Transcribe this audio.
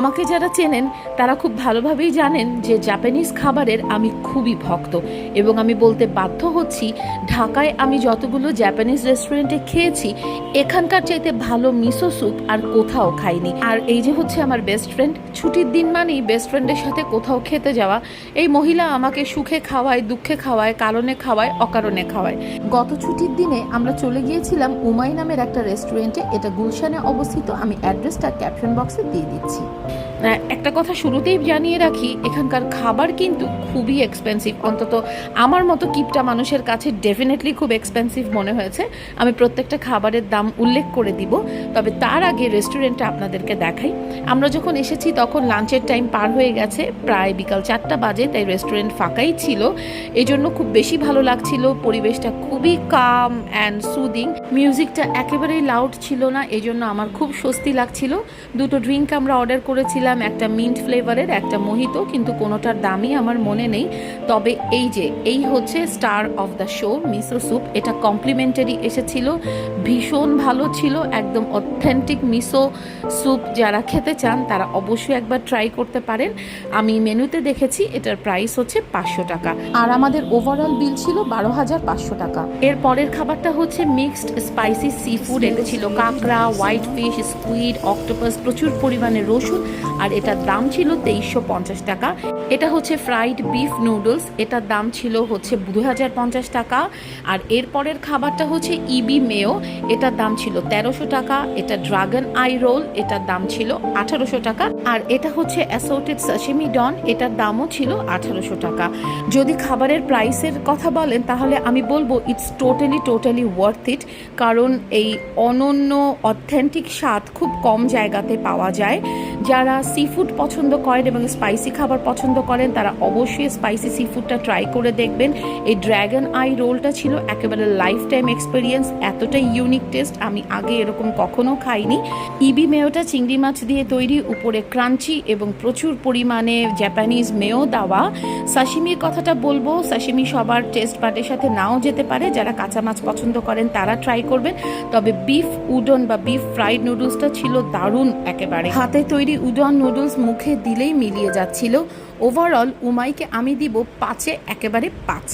আমাকে যারা চেনেন, তারা খুব ভালোভাবেই জানেন যে জাপানিজ খাবারের আমি খুবই ভক্ত এবং আমি বলতে বাধ্য হচ্ছি, ঢাকায় আমি যতগুলো জাপানিজ রেস্টুরেন্টে খেয়েছি, এখানকার চাইতে ভালো মিসো স্যুপ আর কোথাও খাইনি। আর এই যে হচ্ছে আমার বেস্ট ফ্রেন্ড ছুটির দিন মানেই বেস্ট ফ্রেন্ডের সাথে কোথাও খেতে যাওয়া। এই মহিলা আমাকে সুখে খাওয়ায়, দুঃখে খাওয়ায়, কারণে খাওয়ায়, অকারণে খাওয়ায়। গত ছুটির দিনে আমরা চলে গিয়েছিলাম উমাই নামের একটা রেস্টুরেন্টে এটা গুলশানে অবস্থিত। আমি অ্যাড্রেসটা ক্যাপশন বক্সে দিয়ে দিচ্ছি। একটা কথা শুরুতেই জানিয়ে রাখি, এখানকার খাবার কিন্তু খুবই এক্সপেন্সিভ অন্তত আমার মতো কিপটা মানুষের কাছে ডেফিনেটলি খুব এক্সপেন্সিভ মনে হয়েছে। আমি প্রত্যেকটা খাবারের দাম উল্লেখ করে দিব, তবে তার আগে রেস্টুরেন্টটা আপনাদেরকে দেখাই। আমরা যখন এসেছি, তখন লাঞ্চের টাইম পার হয়ে গেছে, প্রায় বিকাল চারটা বাজে, তাই রেস্টুরেন্ট ফাঁকাই ছিল। এই জন্য খুব বেশি ভালো লাগছিল, পরিবেশটা খুবই কাম অ্যান্ড সুদিং মিউজিকটা একেবারেই লাউড ছিল না এই জন্য আমার খুব স্বস্তি লাগছিল। দুটো ড্রিঙ্ক আমরা অর্ডার করেছিলাম, একটা মিন্ট ফ্লেভারের একটা মোহিত কিন্তু কোনোটার দামই আমার মনে নেই। তবে এই যে, এই হচ্ছে star of the show miso soup এটা কমপ্লিমেন্টারি এসেছিল, ভীষণ ভালো ছিল, একদম অথেন্টিক মিসো স্যুপ যারা খেতে চান, তারা অবশ্যই একবার ট্রাই করতে পারেন। আমি মেনুতে দেখেছি, এটার প্রাইস হচ্ছে পাঁচশো টাকা। আর আমাদের ওভারঅল বিল ছিল বারো হাজার পাঁচশো টাকা। এর পরের খাবারটা হচ্ছে মিক্সড স্পাইসি সি ফুড ছিল কাঁকড়া হোয়াইট ফিশ স্কুইড অক্টোপাস প্রচুর পরিমাণে রসুন, আর এটার দাম ছিল তেইশশো পঞ্চাশ টাকা। এটা হচ্ছে ফ্রাইড বিফ নুডলস এটার দাম ছিল হচ্ছে দু হাজার পঞ্চাশ টাকা। আর এর পরের খাবারটা হচ্ছে ইবি মেও। এটার দাম ছিল তেরোশো টাকা। এটা ড্রাগন আই রোল এটার দাম ছিল আঠারোশো টাকা। আর এটা হচ্ছে অ্যাসোটেড সাশিমি ডন এটার দামও ছিল আঠারোশো টাকা। যদি খাবারের প্রাইসের কথা বলেন, তাহলে আমি বলব it's totally totally worth it কারণ এই অনন্য অথেন্টিক স্বাদ খুব কম জায়গাতে পাওয়া যায়। যারা সি ফুড পছন্দ করেন এবং স্পাইসি খাবার পছন্দ করেন, তারা অবশ্যই স্পাইসি সি ফুডটা ট্রাই করে দেখবেন। এই ড্র্যাগন আই রোলটা ছিল একেবারে লাইফ টাইম এক্সপিরিয়েন্স এতটাই ইউনিক টেস্ট আমি আগে এরকম কখনো খাইনি। ইবি মেয়োটা চিংড়ি মাছ দিয়ে তৈরি, উপরে ক্রাঞ্চি এবং প্রচুর পরিমাণে জাপানিজ মেয়ো দেওয়া। সাশিমির কথাটা বলব সাশিমি সবার টেস্ট বাটের সাথে নাও যেতে পারে, যারা কাঁচা মাছ পছন্দ করেন তারা ট্রাই করবেন। তবে বিফ উডন বা বিফ ফ্রাইড নুডলসটা ছিল দারুণ একেবারে। হাতে তৈরি উডন নুডলস মুখে দিলেই মিলিয়ে যাচ্ছিল। ওভারঅল উমাইকে আমি দিব পাঁচে একেবারে পাঁচ।